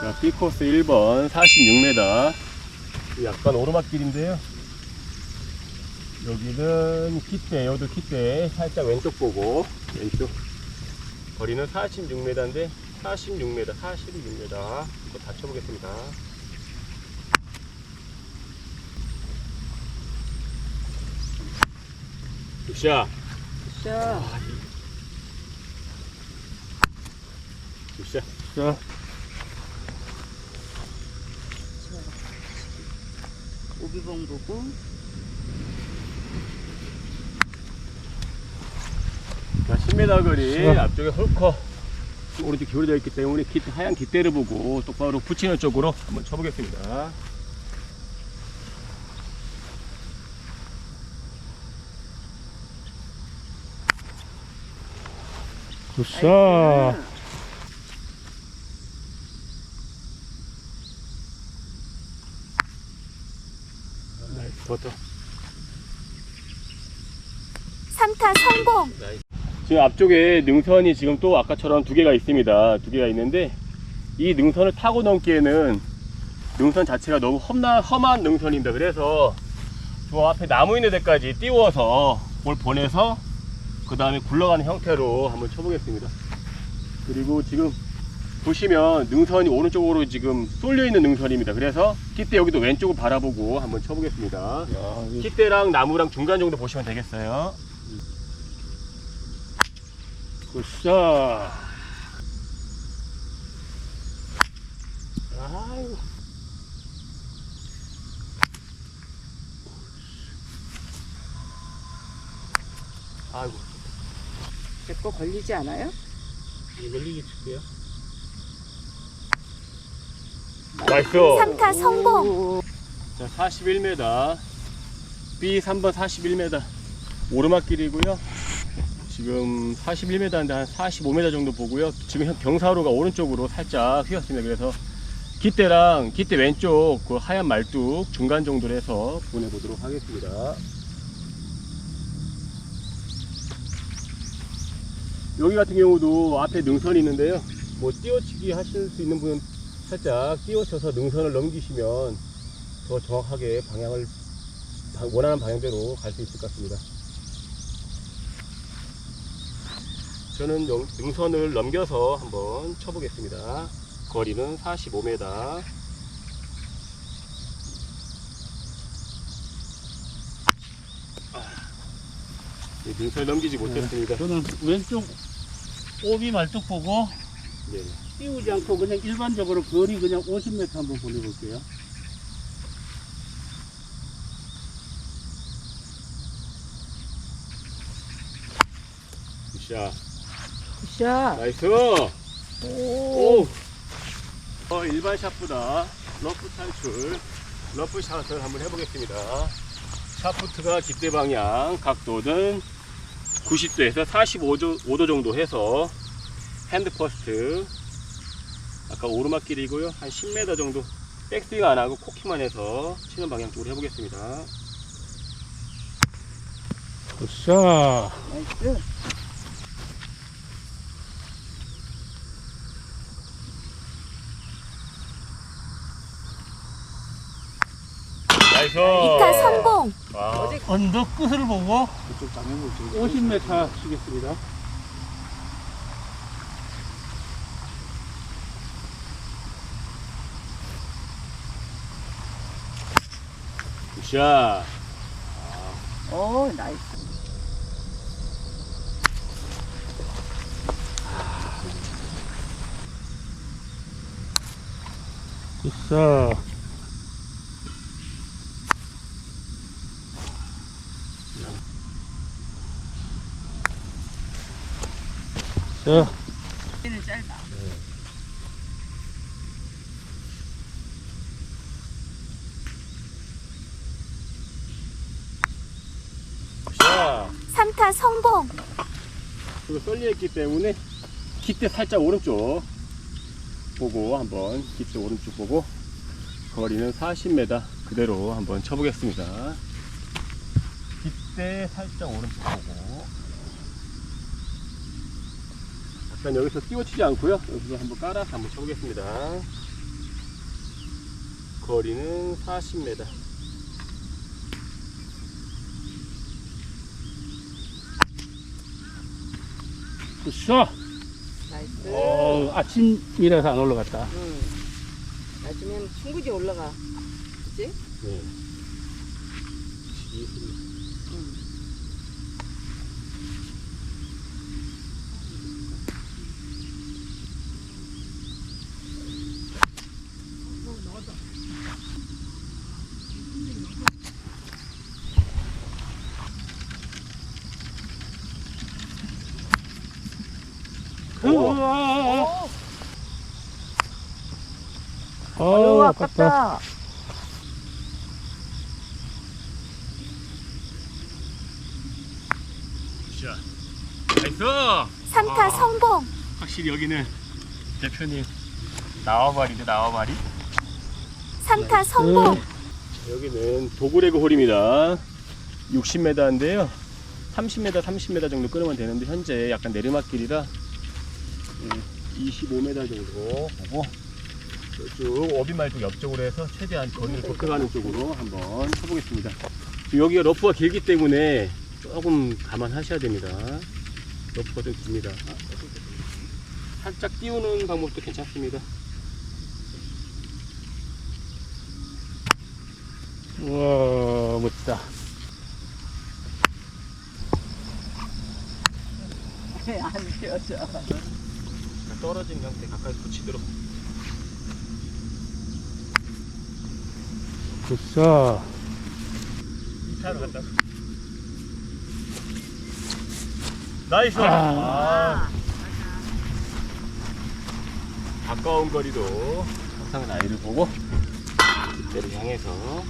자, B코스 1번 46m. 약간 오르막길인데요. 여기는 kit대, 여도 kit대. 살짝 왼쪽 보고, 왼쪽. 거리는 46m인데, 46m, 46m. 이거 다 쳐보겠습니다. 굿샷. 자, 굿샷. 자, 오비봉 보고. 자, 10m 거리 자. 앞쪽에 홀커 오른쪽 기울어져 있기 때문에 깃, 하얀 깃대를 보고 똑바로 붙이는 쪽으로 한번 쳐보겠습니다. 굿 샷. 버터. 3타 성공. 지금 앞쪽에 능선이 지금 또 아까처럼 두 개가 있습니다. 두 개가 있는데 이 능선을 타고 넘기에는 능선 자체가 너무 험나, 험한 능선입니다. 그래서 저 앞에 나무 있는 데까지 띄워서 볼 보내서 그 다음에 굴러가는 형태로 한번 쳐보겠습니다. 그리고 지금 보시면 능선이 오른쪽으로 지금 쏠려 있는 능선입니다. 그래서 깃대 여기도 왼쪽을 바라보고 한번 쳐보겠습니다. 야, 이 깃대랑 나무랑 중간 정도 보시면 되겠어요. 굿샷. 아이고. 아이고. 제 거 걸리지 않아요? 걸리게 칠게요. 나이스. 3타 성공. 오, 자, 41m. B 3번 41m. 오르막길이고요. 지금 41m인데 한 45m 정도 보고요. 지금 현- 경사로가 오른쪽으로 살짝 휘었습니다. 그래서 깃대랑 깃대 왼쪽 그 하얀 말뚝 중간 정도로 해서 보내보도록 하겠습니다. 여기 같은 경우도 앞에 능선이 있는데요. 뭐 띄워치기 하실 수 있는 분은 살짝 띄워쳐서 능선을 넘기시면 더 정확하게 방향을 방- 원하는 방향대로 갈 수 있을 것 같습니다. 저는 영- 능선을 넘겨서 한번 쳐보겠습니다. 거리는 45m. 능선을 넘기지 못했습니다. 저는 왼쪽 오비 말뚝 보고 네. 띄우지 않고 그냥 일반적으로 거리 그냥 50m 한번 보내볼게요. 자, 샷. 나이스! 오, 오! 어, 일반 샷보다 러프 탈출, 러프 샷을 한번 해보겠습니다. 샤프트가 깃대 방향, 각도는 90도에서 45도 5도 정도 해서 핸드 퍼스트, 아까 오르막길이고요. 한 10m 정도 백스윙 안 하고 코킹만 해서 치는 방향 쪽으로 해보겠습니다. 굿샷. 나이스. 나이스! 2타 성공. 와, 언덕 끝을 보고 그쪽 방향을 50m 치겠습니다. 굿샷! 오, 나이스. 굿샷. 자, 얘는 짧아. 굿샷! 3타 성공. 썰려 있기 때문에 깃대 살짝 오른쪽 보고 한번 깃대 오른쪽 보고 거리는 40m 그대로 한번 쳐보겠습니다. 깃대 살짝 오른쪽 보고 일단 여기서 띄워치지 않고요. 여기서 한번 깔아서 한번 쳐보겠습니다. 거리는 40m. 굿샷. 나이스. 어, 아침이라서 안 올라갔다. 응. 낮으면 충분히 올라가. 그치? 네. 응. 우와. 오, 어, 아유, 아깝다. 아깝다. 자, 나이스! 3타 아. 성공. 확실히 여기는 대표님 나와바리인데 나와바리. 3타 성공. 여기는 도그레그 홀입니다. 60m인데요. 30m, 30m 정도 끊으면 되는데 현재 약간 내리막길이라 음, 25m 정도 보고 쭉 어비말뚝 옆쪽으로 해서 최대한 거리를 좁혀가는 쪽으로 한번 쳐보겠습니다. 지금 여기가 러프가 길기 때문에 조금 감안하셔야 됩니다. 러프가 좀 깁니다. 아, 살짝 띄우는 방법도 괜찮습니다. 우와, 멋지다. 안 띄워져. 떨어진 형태 가까이 붙이도록 굿샷. 2차로 간다. 나이스! 아. 아. 가까운 거리도 항상 나이를 보고 그때를 향해서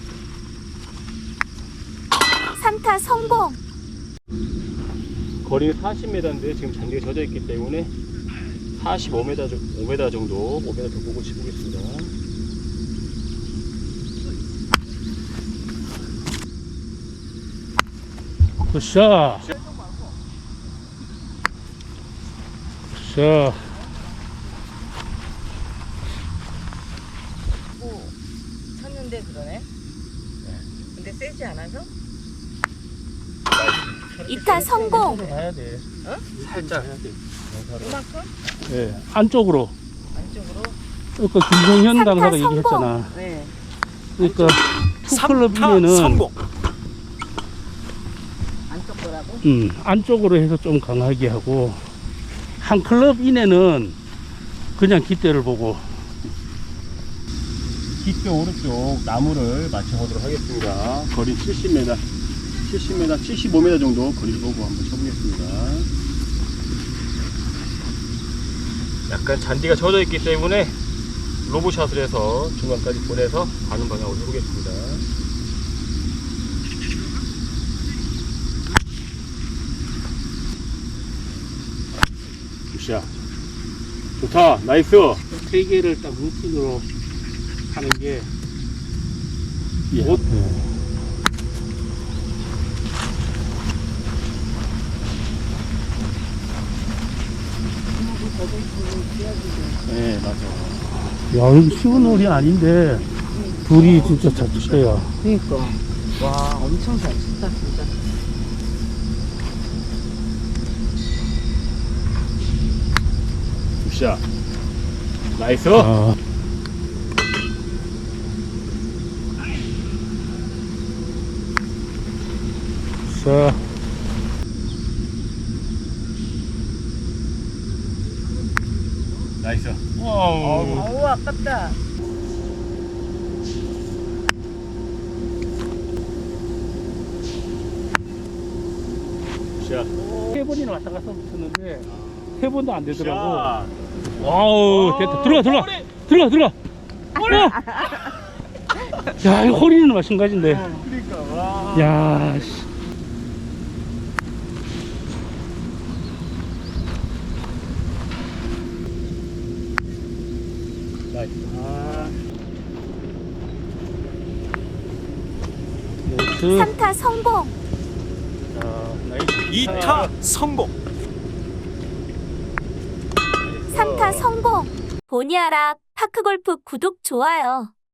3타 성공. 거리는 40m인데 지금 잔디가 젖어 있기 때문에 45m, 정- 5m 정도, 5m 더 보고 치보겠습니다. 굿샷. 굿샷. 오, 쳤는데 그러네. 근데 세지 않아서? 2타 성공. 가야 돼. 살짝. 이만큼? 예, 안쪽으로. 안쪽으로? 그러니까 김성현 성공. 얘기했잖아. 네. 그러니까 투클럽 이내는 안쪽 거라고? 음, 안쪽으로 해서 좀 강하게 하고 한 클럽 이내는 그냥 깃대를 보고 깃대 오른쪽 나무를 맞춰보도록 하겠습니다. 거리 70m, 70m, 75m 정도 거리를 보고 한번 쳐보겠습니다. 약간 잔디가 젖어 있기 때문에 로브샷을 해서 중간까지 보내서 가는 방향으로 해보겠습니다. 굿샷. 좋다. 나이스. 세 개를 딱 루틴으로 하는 게 예. 옷, 네, 맞아. 야, 이거 쉬운 홀이 아닌데 둘이 진짜 잘 쳤어요. 그니까. 와, 엄청 잘 쳤다, 진짜. 굿샷. 나이스. 아. 자, 나이스. 와우. 어우, 아깝다. 굿샷. 세 번이나 왔다 갔다 붙였는데 세 번도 안 되더라고. 와우, 됐다. 들어가, 들어가. 들어가, 들어가. 야! 야, 이거 허리는 마찬가지인데. 그러니까 와. 야, 씨. 나이스. 아. 나이스. 3타 성공. 자, 나이스. 2타 성공. 삼타 성공. 보니아라 파크골프 구독 좋아요.